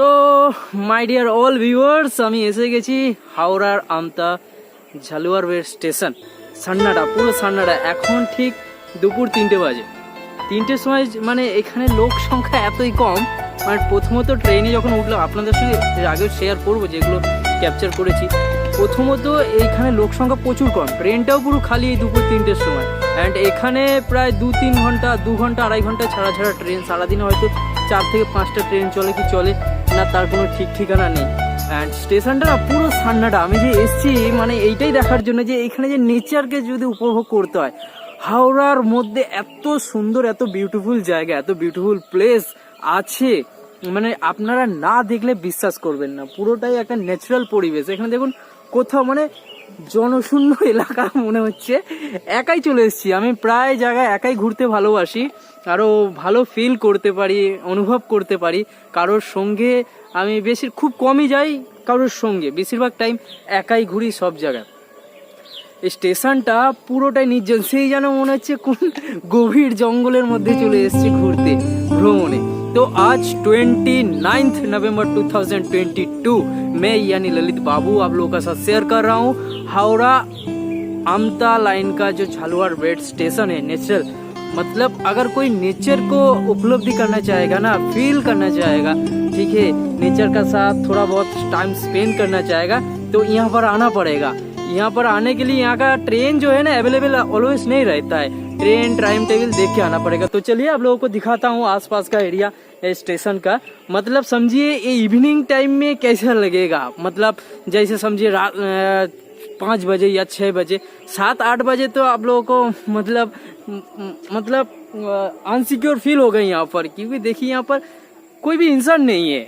So my dear all viewers আমি এসে গেছি হাওড়ার আমতা ঝালুয়ার ঝালুয়ারবের স্টেশন। সান্নাটা পুরো সান্নাটা এখন ঠিক দুপুর তিনটে বাজে। তিনটের সময় মানে এখানে লোক সংখ্যা এতই কম মানে প্রথমত ট্রেনে যখন উঠল আপনাদের সঙ্গে আগেও শেয়ার করব যেগুলো ক্যাপচার করেছি। প্রথমত এইখানে লোক সংখ্যা প্রচুর কম। ট্রেনটাও পুরো খালি এই দুপুর তিনটের সময়। অ্যান্ড এখানে প্রায় দু তিন ঘণ্টা, দু ঘণ্টা, আড়াই ঘণ্টা ছাড়া ছাড়া ট্রেন। সারাদিনে হয়তো চার থেকে পাঁচটা ট্রেন চলে কি চলে। না তার কোনো ঠিক ঠিকানা নেই। অ্যান্ড স্টেশনটা পুরো সান্নাটা। আমি যে এসছি মানে এইটাই দেখার জন্য যে এখানে যে নেচারকে যদি উপভোগ করতে হয়, হাওড়ার মধ্যে এত সুন্দর, এত বিউটিফুল জায়গা, এত বিউটিফুল প্লেস আছে। মানে আপনারা না দেখলে বিশ্বাস করবেন না। পুরোটাই একটা ন্যাচারাল পরিবেশ। এখানে দেখুন কোথাও মানে জনশূন্য এলাকা মনে হচ্ছে একাই চলে এসেছি আমি প্রায় জায়গায় একাই ঘুরতে ভালোবাসি আরও ভালো ফিল করতে পারি অনুভব করতে পারি কারোর সঙ্গে আমি বেশি খুব কমই যাই কারোর সঙ্গে বেশিরভাগ টাইম একাই ঘুরি সব জায়গায় এই স্টেশনটা পুরোটাই নির্জন সেই যেন মনে হচ্ছে কোন গভীর জঙ্গলের মধ্যে চলে এসেছি ঘুরতে ভ্রমণে तो आज 29 नवंबर 2022 मैं यानी ललित बाबू आप लोगों का साथ शेयर कर रहा हूँ हावड़ा आमता लाइन का जो झालुआर बेट स्टेशन है नेचुरल मतलब अगर कोई नेचर को उपलब्धि करना चाहेगा ना फील करना चाहेगा, ठीक है नेचर का साथ थोड़ा बहुत टाइम स्पेंड करना चाहेगा तो यहाँ पर आना पड़ेगा। यहाँ पर आने के लिए यहाँ का ट्रेन जो है ना अवेलेबल ऑलवेज नहीं रहता है। ट्रेन टाइम टेबल देख के आना पड़ेगा। तो चलिए आप लोगों को दिखाता हूँ आसपास का एरिया स्टेशन का। मतलब समझिए इवनिंग टाइम में कैसा लगेगा? मतलब जैसे समझिए पाँच बजे या छः बजे सात आठ बजे तो आप लोगों को मतलब म- म- मतलब अनसिक्योर फील होगा यहाँ पर क्योंकि देखिए यहाँ पर कोई भी इंसान नहीं है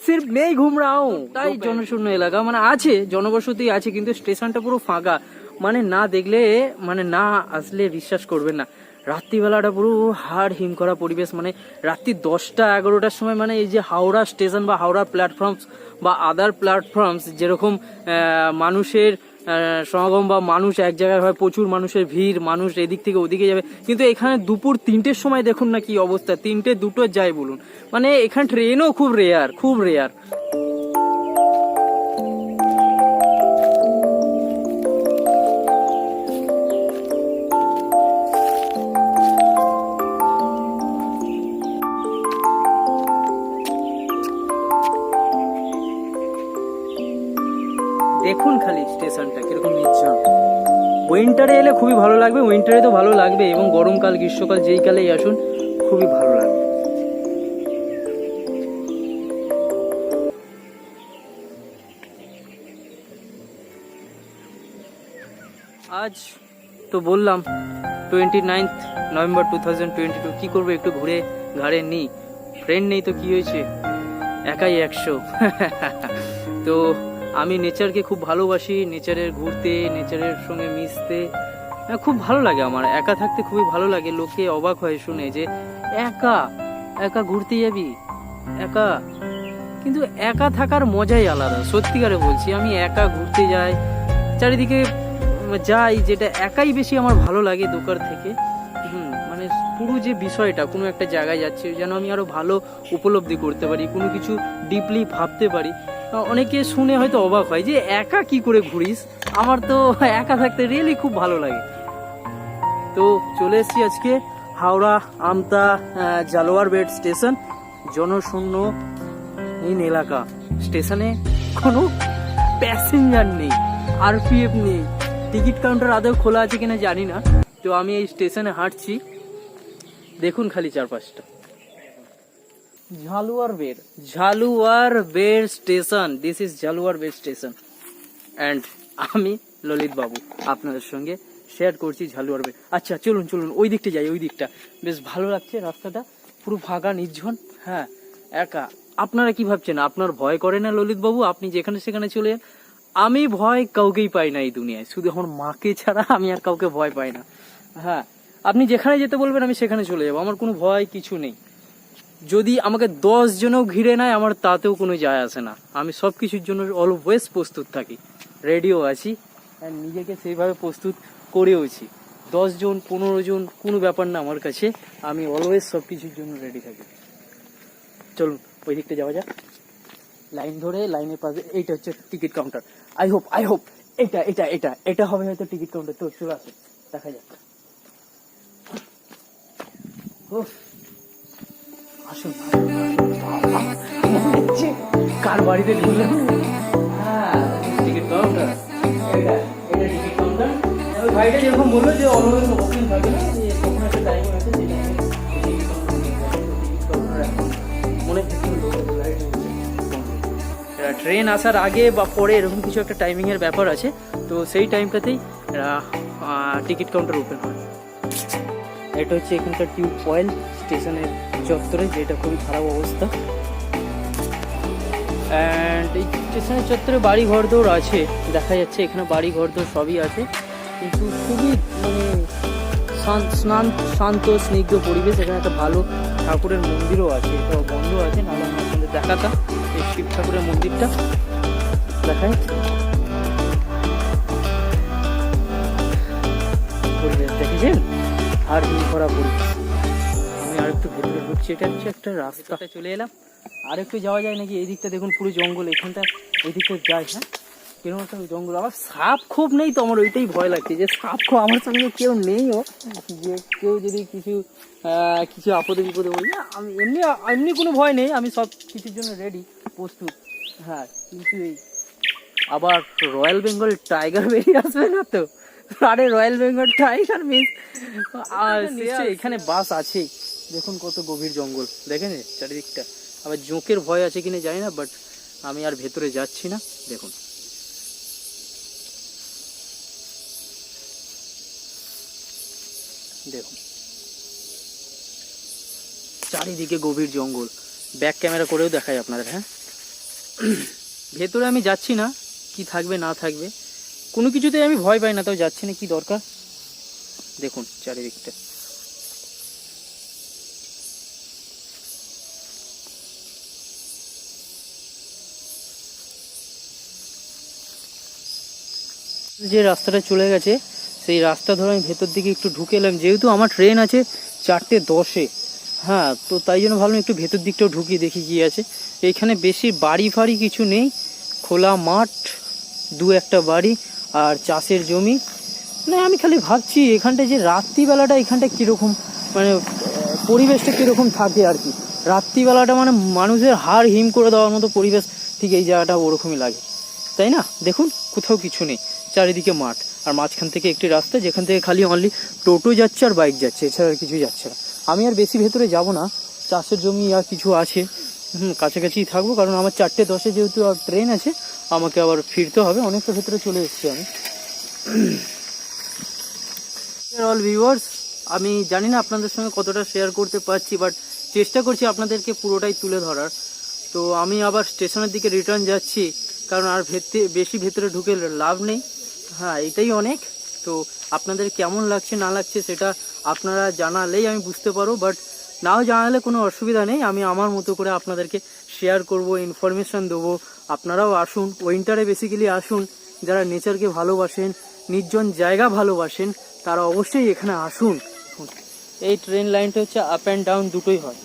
सिर्फ मैं ही घूम रहा हूँ তাই জনশূন্য এলাকা মানে আছে জনবসতি আছে কিন্তু স্টেশনটা পুরো ফাঁকা মানে না দেখলে মানে না আসলে বিশ্বাস করবেন না রাত্রিবেলাটা পুরো হাড় হিম করা পরিবেশ মানে রাত্রি দশটা এগারোটার সময় মানে এই যে হাওড়া স্টেশন বা হাওড়া প্ল্যাটফর্মস বা আদার প্ল্যাটফর্মস যেরকম আহ, মানুষের আহ, সমাগম বা মানুষ এক জায়গায় হয়, প্রচুর মানুষের ভিড়, মানুষ এদিক থেকে ওদিকে যাবে। কিন্তু এখানে দুপুর তিনটের সময় দেখুন না কি অবস্থা, তিনটে দুটো যায় বলুন। মানে এখানে ট্রেনও খুব রেয়ার খুব রেয়ার দেখুন খালি স্টেশনটা, কীরকম নির্জন। উইন্টারে এলে খুবই ভালো লাগবে উইন্টারে তো ভালো লাগবে, এবং গরমকাল, গ্রীষ্মকাল, যেই কালেই আসুন, খুবই ভালো লাগবে। আজ তো বললাম twenty ninth November two thousand twenty two কী করব একটু ঘুরে ঘাড়ে নিই। ফ্রেন্ড নেই তো কী হয়েছে? একাই একশো। তো আমি নেচারকে খুব ভালোবাসি নেচারের ঘুরতে নেচারের সঙ্গে মিশতে। হ্যাঁ, খুব ভালো লাগে আমার। একা থাকতে খুবই ভালো লাগে লোকে অবাক হয় শুনে যে একা একা ঘুরতে যাবি? একা? কিন্তু একা থাকার মজাই আলাদা সত্যিকারে বলছি। আমি একা ঘুরতে যাই চারিদিকে যাই যেটা একাই বেশি আমার ভালো লাগে দোকান থেকে। হুম মানে পুরো যে বিষয়টা কোনো একটা জায়গায় যাচ্ছে যেন আমি আরও ভালো উপলব্ধি করতে পারি কোনো কিছু ডিপলি ভাবতে পারি। অনেকে শুনে হয়তো অবাক হয় যে একা কি করে ঘুরিস? আমার তো একা থাকতে রিয়েলি খুব ভালো লাগে। তো চলে এসেছি আজকে হাওড়া, আমতা জালোয়ার বেড স্টেশন, জনশূন্য ইন এলাকা। স্টেশনে কোনো প্যাসেঞ্জার নেই আরপিএফ নেই। টিকিট কাউন্টার আদৌ খোলা আছে কিনা জানি না। তো আমি এই স্টেশনে হাঁটছি। দেখুন খালি চারপাশটা। ঝালুয়ার বের। ঝালুয়ার বের স্টেশন। দিস ইজ ঝালুয়ার বের স্টেশন। অ্যান্ড আমি ললিত বাবু আপনাদের সঙ্গে শেয়ার করছি ঝালুয়ার বের। আচ্ছা চলুন চলুন, ওই দিকটা যাই, ওই দিকটা। বেশ ভালো লাগছে রাস্তাটা। পুরো ফাঁকা, নির্জন। হ্যাঁ একা। আপনারা কি ভাবছেন? আপনার ভয় করে না ললিত বাবু? আপনি যেখানে সেখানে চলে যান। আমি ভয় কাউকেই পাই না এই দুনিয়ায়। শুধু আমার মাকে ছাড়া আমি আর কাউকে ভয় পাই না। হ্যাঁ আপনি যেখানে যেতে বলবেন, আমি সেখানে চলে যাব। আমার কোনো ভয় কিছু নেই। যদি আমাকে দশ জনও ঘিরে নেয়, আমার তাতেও কোনো যায় আসে না। আমি সব কিছুর জন্য অলওয়েজ প্রস্তুত থাকি। রেডিও আছি আর নিজেকে সেইভাবে প্রস্তুত করেওছি দশ জন, পনেরো জন, কোনো ব্যাপার না আমার কাছে। আমি অলওয়েজ সব কিছুর জন্য রেডি থাকি। চলুন, ওই দিকটা যাওয়া যাক। লাইন ধরে লাইনের পাশে, এইটা হচ্ছে ticket counter I hope I hope এটা এটা এটা এটা হবে হয়তো টিকিট কাউন্টার তো, চলে আসে, দেখা যাক। কার বাড়িতে ঢুকলাম? হ্যাঁ ট্রেন আসার আগে বা পরে এরকম কিছু একটা টাইমিং এর ব্যাপার আছে, তো সেই টাইমটাতেই টিকিট কাউন্টার ওপেন হয়। এটা হচ্ছে এখানকার টিউব অয়েল স্টেশনের চত্বরে, যেটা খুবই খারাপ অবস্থা। অ্যান্ড এই স্টেশনের চত্বরে বাড়ি ঘর দৌড় আছে, দেখা যাচ্ছে এখানে বাড়ি ঘর দৌড় সবই আছে। কিন্তু খুবই মানে স্নান, শান্ত, স্নিগ্ধ পরিবেশ, এখানে একটা ভালো ঠাকুরের মন্দিরও আছে। এটা বন্ধ আছে, নাহলে আমি আপনাদের দেখাতাম এই শিব ঠাকুরের মন্দিরটা। দেখায় পরিবেশ দেখেছেন? আর হিম করা পরিবেশ। আর একটু ভেতরে ঢুকছি এটা হচ্ছে একটা রাস্তা। চলে এলাম। আর একটু যাওয়া যায় নাকি? এই দিকটা দেখুন পুরো জঙ্গল। এখানটা এই দিকটা যায় হ্যাঁ? কীরকম একটা জঙ্গল। আবার সাপ খুব নেই তো? আমার ওইটাই ভয় লাগছে যে সাপ খুব আমার সঙ্গে কেউ নেইও যে কেউ যদি কিছু কিছু আপদে বিপদে বলি আমি এমনি এমনি কোনো ভয় নেই। আমি সব কিছুর জন্য রেডি প্রস্তুত। হ্যাঁ কিন্তু এই আবার রয়্যাল বেঙ্গল টাইগার বেরিয়ে আসবে না তো? আরে রয়্যাল বেঙ্গল টাইগার মিন্স আর নিশ্চয়ই এখানে বাস আছে দেখুন কত গভীর জঙ্গল। দেখেন চারিদিকটা। আবার জোঁকের ভয় আছে কিনা জানি না বাট আমি আর ভেতরে যাচ্ছি না। দেখুন। দেখুন। চারিদিকে গভীর জঙ্গল। ব্যাক ক্যামেরা করেও দেখাই আপনাদের হ্যাঁ? ভেতরে আমি যাচ্ছি না, কি থাকবে, না থাকবে। কোনো কিছুতেই আমি ভয় পাই না, তাও যাচ্ছি না, কি দরকার? দেখুন চারিদিকটা। যে রাস্তাটা চলে গেছে, সেই রাস্তা ধরে আমি ভেতর দিকে একটু ঢুকে এলাম। যেহেতু আমার ট্রেন আছে চারটে দশে হ্যাঁ তো তাই জন্য ভাবলাম একটু ভেতর দিকটাও ঢুকিয়ে দেখি কি আছে। এখানে বেশি বাড়ি ফাড়ি কিছু নেই, খোলা মাঠ, দু একটা বাড়ি আর চাষের জমি। না, আমি খালি ভাবছি এখানটা যে রাত্রিবেলাটা এখানটা কীরকম মানে পরিবেশটা কীরকম থাকে আর কি। রাত্রিবেলাটা মানে মানুষের হাড় হিম করে দেওয়ার মতো পরিবেশ, ঠিক এই জায়গাটা ওরকমই লাগে। তাই না? দেখুন, কোথাও কিছু নেই। চারিদিকে মাঠ। আর মাঝখান থেকে একটি রাস্তা, যেখান থেকে খালি অনলি টোটো যাচ্ছে আর বাইক যাচ্ছে, এছাড়া আর কিছুই যাচ্ছে না। আমি আর বেশি ভেতরে যাব না, চাষের জমি আর কিছু আছে, হুম কাছাকাছিই থাকব, কারণ আমার চারটে দশে যেহেতু আর ট্রেন আছে, আমাকে আবার ফিরতে হবে, অনেকটা ভেতরে চলে এসেছি আমি। অল ভিউয়ার্স আমি জানি না আপনাদের সঙ্গে কতটা শেয়ার করতে পারছি বাট চেষ্টা করছি আপনাদেরকে পুরোটাই তুলে ধরার। তো আমি আবার স্টেশনের দিকে রিটার্ন যাচ্ছি, কারণ আর ভেতরে বেশি ভেতরে ঢুকে লাভ নেই। হ্যাঁ এটাই অনেক। তো আপনাদের কেমন লাগছে, না লাগছে সেটা আপনারা জানালেই আমি বুঝতে পারব বাট নাও জানালে কোনো অসুবিধা নেই। আমি আমার মতো করে আপনাদেরকে শেয়ার করব ইনফরমেশন দেবো। আপনারাও আসুন উইন্টারে বেসিক্যালি আসুন। যারা নেচারকে ভালোবাসেন, নির্জন জায়গা ভালোবাসেন, তারা অবশ্যই এখানে আসুন। এই ট্রেন লাইনটা হচ্ছে আপ অ্যান্ড ডাউন দুটোই হয়।